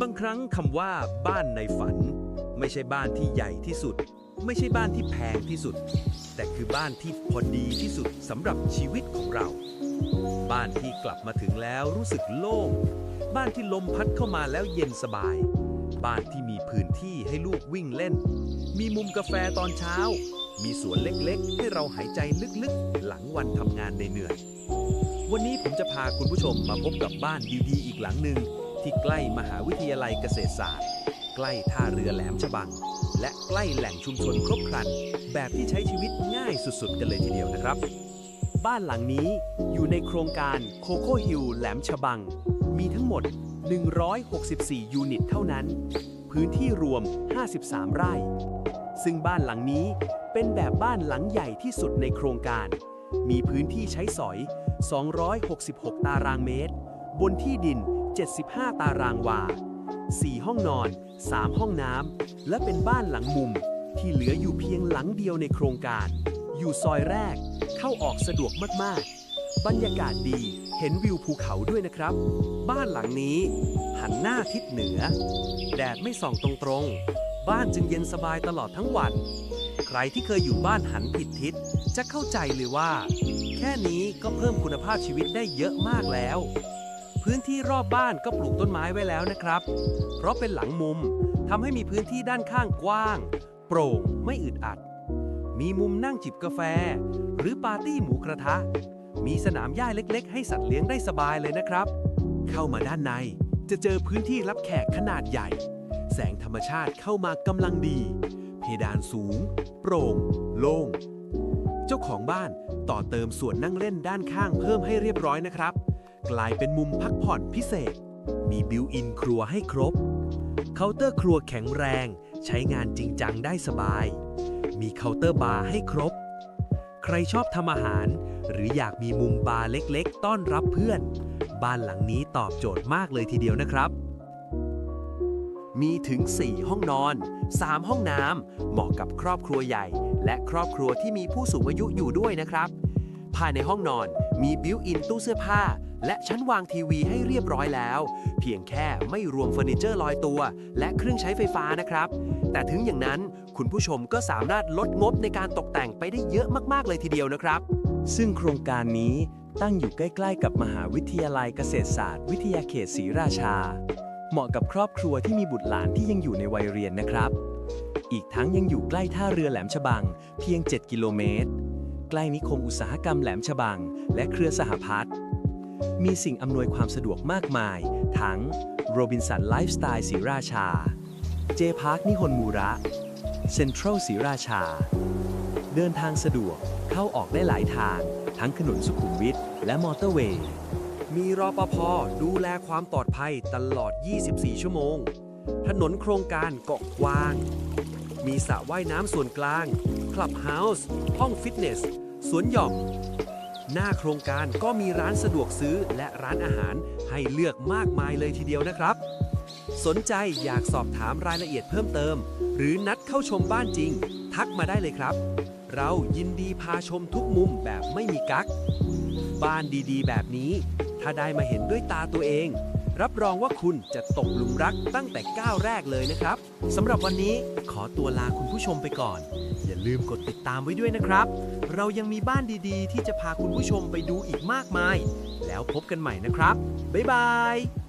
บางครั้งคำว่าบ้านในฝัน ไม่ใช่บ้านที่ใหญ่ที่สุด ไม่ใช่บ้านที่แพงที่สุด แต่คือบ้านที่พอดีที่สุดสำหรับชีวิตของเรา บ้านที่กลับมาถึงแล้วรู้สึกโล่ง บ้านที่ลมพัดเข้ามาแล้วเย็นสบาย บ้านที่มีพื้นที่ให้ลูกวิ่งเล่น มีมุมกาแฟตอนเช้า มีสวนเล็กๆ ให้เราหายใจลึกๆ หลังวันทำงานเหนื่อยวันนี้ผมจะพาคุณผู้ชมมาพบกับบ้านดีๆ อีกหลังหนึ่ง ที่ใกล้มหาวิทยาลัยเกษตรศาสตร์ ใกล้ท่าเรือแหลมฉบัง และใกล้แหล่งชุมชนครบครัน แบบที่ใช้ชีวิตง่ายสุดๆ กันเลยทีเดียวนะครับ บ้านหลังนี้อยู่ในโครงการโคโค่ฮิลแหลมฉบัง มีทั้งหมด 164 ยูนิตเท่านั้น พื้นที่รวม 53 ไร่ ซึ่งบ้านหลังนี้เป็นแบบบ้านหลังใหญ่ที่สุดในโครงการ มีพื้นที่ใช้สอย 266 ตารางเมตร บนที่ดิน 75 ตารางวา 4 ห้องนอน 3 ห้องน้ำ และเป็นบ้านหลังมุม ที่เหลืออยู่เพียงหลังเดียวในโครงการ อยู่ซอยแรก เข้าออกสะดวกมาก ๆ บรรยากาศดี เห็นวิวภูเขาด้วยนะครับ บ้านหลังนี้ หันหน้าทิศเหนือ แดดไม่ส่องตรงๆ บ้านจึงเย็นสบายตลอดทั้งวัน ใครที่เคยอยู่บ้านหันผิดทิศ จะเข้าใจเลยว่า แค่นี้ก็เพิ่มคุณภาพชีวิตได้เยอะมากแล้ว พื้นที่รอบบ้านก็ปลูกต้นไม้ไว้แล้วนะครับ เพราะเป็นหลังมุมทำให้มีพื้นที่ด้านข้างกว้าง โปร่งไม่อึดอัด มีมุมนั่งจิบกาแฟ หรือปาร์ตี้หมูกระทะ มีสนามหญ้าเล็ก ๆ ให้สัตว์เลี้ยงได้สบายเลยนะครับ เข้ามาด้านในจะเจอพื้นที่รับแขกขนาดใหญ่ แสงธรรมชาติเข้ามากำลังดี เพดานสูง โปร่ง โล่ง เจ้าของบ้านต่อเติมส่วนนั่งเล่นด้านข้างเพิ่มให้เรียบร้อยนะครับ กลายเป็นมุมพักผ่อนพิเศษ มีบิวอินครัวให้ครบ เคาน์เตอร์ครัวแข็งแรง ใช้งานจริงจังได้สบาย มีเคาน์เตอร์บาร์ให้ครบ ใครชอบทำอาหาร หรืออยากมีมุมบาร์เล็กๆ ต้อนรับเพื่อน บ้านหลังนี้ตอบโจทย์มากเลยทีเดียวนะครับมีถึง 4 ห้องนอน 3 ห้องน้ำ เหมาะกับครอบครัวใหญ่ และครอบครัวที่มีผู้สูงอายุอยู่ด้วยนะครับ ภายในห้องนอน มีบิวอินตู้เสื้อผ้า และชั้นวางทีวีให้เรียบร้อยแล้ว เพียงแค่ไม่รวมเฟอร์นิเจอร์ลอยตัว และเครื่องใช้ไฟฟ้านะครับ แต่ถึงอย่างนั้นคุณผู้ชมก็สามารถลดงบในการตกแต่งไปได้เยอะมากๆเลยทีเดียวนะครับ ซึ่งโครงการนี้ตั้งอยู่ใกล้ ๆ กับมหาวิทยาลัยเกษตรศาสตร์ วิทยาเขตศรีราชา เหมาะกับครอบครัวที่มีบุตรหลานที่ยังอยู่ในวัยเรียนนะครับ อีกทั้งยังอยู่ใกล้ท่าเรือแหลมฉบัง เพียง 7 กิโลเมตร กล้นิคมอุตสาหกรรมแหลมฉบัง และเครือสหพัฒน์มีสิ่งอำนวยความสะดวกมากมาย ทั้งโรบินสันไลฟ์สไตล์ศรีราชา เจพาร์คนิฮนมูระ เซ็นทรัลศรีราชา เดินทางสะดวกเข้าออกได้หลายทาง ทั้งถนนสุขุมวิทและมอเตอร์เวย์ มีรอปภดูแลความปลอดภัยตลอด 24 ชั่วโมง ถนนโครงการเกาะกว้าง มีสระว่ายน้ำส่วนกลาง คลับเฮาส์ ห้องฟิตเนส สวนหย่อม หน้าโครงการก็มีร้านสะดวกซื้อและร้านอาหารให้เลือกมากมายเลยทีเดียวนะครับ สนใจอยากสอบถามรายละเอียดเพิ่มเติม หรือนัดเข้าชมบ้านจริง ทักมาได้เลยครับ เรายินดีพาชมทุกมุมแบบไม่มีกักบ้านดีๆ แบบนี้ ถ้าได้มาเห็นด้วยตาตัวเอง รับรองว่าคุณจะตกหลุมรักตั้งแต่ก้าวแรกเลยนะครับสำหรับวันนี้ขอตัวลาคุณผู้ชมไปก่อน อย่าลืมกดติดตามไว้ด้วยนะครับ เรายังมีบ้านดีๆ ที่จะพาคุณผู้ชมไปดูอีกมากมาย แล้วพบกันใหม่นะครับ บ๊ายบาย